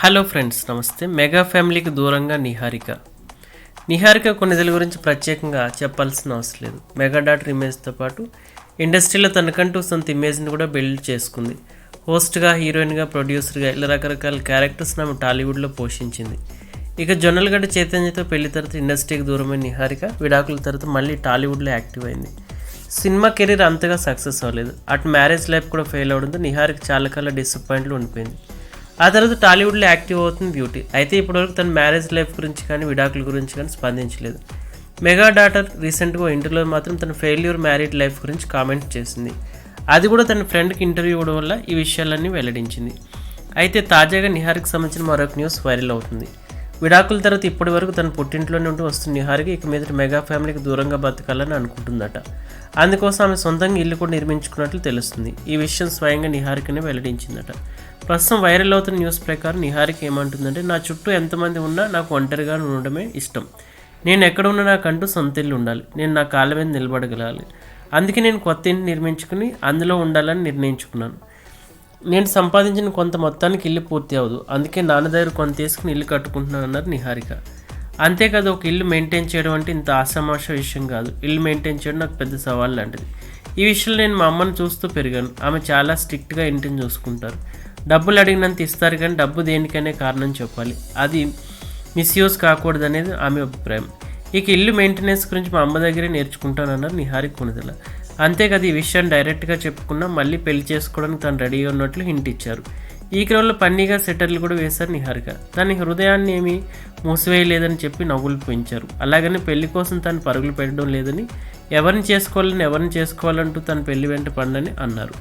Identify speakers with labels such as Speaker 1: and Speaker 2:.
Speaker 1: Hello friends నమస్తే. Mega ఫ్యామిలీకి దూరంగా నిహారిక. నిహారిక కొన్ని గురించి ప్రత్యేకంగా చెప్పాల్సిన అవసరం లేదు. మెగా డాటర్ ఇమేజ్తో పాటు ఇండస్ట్రీలో తనకంటూ సొంత ఇమేజ్ని కూడా బిల్డ్ చేసుకుంది. హోస్ట్గా హీరోయిన్గా ప్రొడ్యూసర్గా ఇలా రకరకాల క్యారెక్టర్స్ ఆమె టాలీవుడ్లో పోషించింది. ఇక జొన్నలగడ్డ చైతన్యతో పెళ్ళి తర్వాత ఇండస్ట్రీకి దూరమైన నిహారిక విడాకుల తర్వాత మళ్ళీ టాలీవుడ్లో యాక్టివ్ అయింది. సినిమా కెరీర్ అంతగా సక్సెస్ అవ్వలేదు. అటు మ్యారేజ్ లైఫ్ కూడా ఫెయిల్ అవడంతో నిహారిక చాలా కాలం డిసప్పాయింట్లు ఉండిపోయింది. ఆ తర్వాత టాలీవుడ్లో యాక్టివ్ అవుతుంది బ్యూటీ. అయితే ఇప్పటివరకు తన మ్యారేజ్ లైఫ్ గురించి కానీ విడాకుల గురించి కానీ స్పందించలేదు. మెగా డాటర్ రీసెంట్గా ఇంటర్లో మాత్రం తన ఫెయిల్యూర్ మ్యారీడ్ లైఫ్ గురించి కామెంట్ చేసింది. అది కూడా తన ఫ్రెండ్కి ఇంటర్వ్యూ ఇవ్వడం వల్ల ఈ విషయాలన్నీ వెల్లడించింది. అయితే తాజాగా నిహార్కి సంబంధించిన మరొక న్యూస్ వైరల్ అవుతుంది. విడాకుల తర్వాత ఇప్పటి వరకు తన పుట్టింట్లోనే ఉంటూ వస్తున్న నిహారికి ఇక మీద మెగా ఫ్యామిలీకి దూరంగా బతకాలని అనుకుంటుందట. అందుకోసం ఆమె సొంతంగా ఇల్లు కూడా నిర్మించుకున్నట్లు తెలుస్తుంది. ఈ విషయం స్వయంగా నిహారికనే వెల్లడించిందట. ప్రస్తుతం వైరల్ అవుతున్న న్యూస్ ప్రకారం నిహారిక ఏమంటుందంటే నా చుట్టూ ఎంతమంది ఉన్నా నాకు ఒంటరిగా ఉండడమే ఇష్టం. నేను ఎక్కడ ఉన్నా నాకంటూ సొంత ఇల్లు ఉండాలి. నేను నా కాళ్ళ మీద నిలబడగలాలి అందుకే నేను కొత్త ఇంటి నిర్మించుకుని అందులో ఉండాలని నిర్ణయించుకున్నాను. నేను సంపాదించిన కొంత మొత్తానికి ఇల్లు పూర్తి అవ్వదు. అందుకే నాన్న దగ్గర కొంత తీసుకుని ఇల్లు కట్టుకుంటున్నాను అన్నారు నిహారిక. అంతేకాదు ఒక ఇల్లు మెయింటైన్ చేయడం అంటే ఇంత ఆసమాష విషయం కాదు. ఇల్లు మెయింటైన్ చేయడం నాకు పెద్ద సవాల్ లాంటిది. ఈ విషయంలో నేను మా అమ్మని చూస్తూ పెరిగాను. ఆమె చాలా స్ట్రిక్ట్గా ఇంటిని చూసుకుంటారు. డబ్బులు అడిగినంత ఇస్తారు కానీ డబ్బు దేనికనే కారణం చెప్పాలి. అది మిస్యూజ్ కాకూడదు అనేది ఆమె అభిప్రాయం. ఇక ఇల్లు మెయింటెనెన్స్ గురించి మా అమ్మ దగ్గరే నేర్చుకుంటానన్నారు నిహారిక కొనుదల అంతేకాదు ఈ విషయాన్ని డైరెక్ట్గా చెప్పుకున్నా మళ్ళీ పెళ్ళి చేసుకోవడానికి తను రెడీగా ఉన్నట్లు హింట్ ఇచ్చారు. ఈ క్రమంలో పన్నీగా సెటర్లు కూడా వేశారు నిహారిక. తన హృదయాన్ని ఏమీ మూసివేయలేదని చెప్పి నవ్వులు పెంచారు. అలాగని పెళ్ళి కోసం తను పరుగులు పెట్టడం లేదని ఎవరిని చేసుకోవాలని ఎవరిని చేసుకోవాలంటూ తన పెళ్ళి వెంట పండని అన్నారు.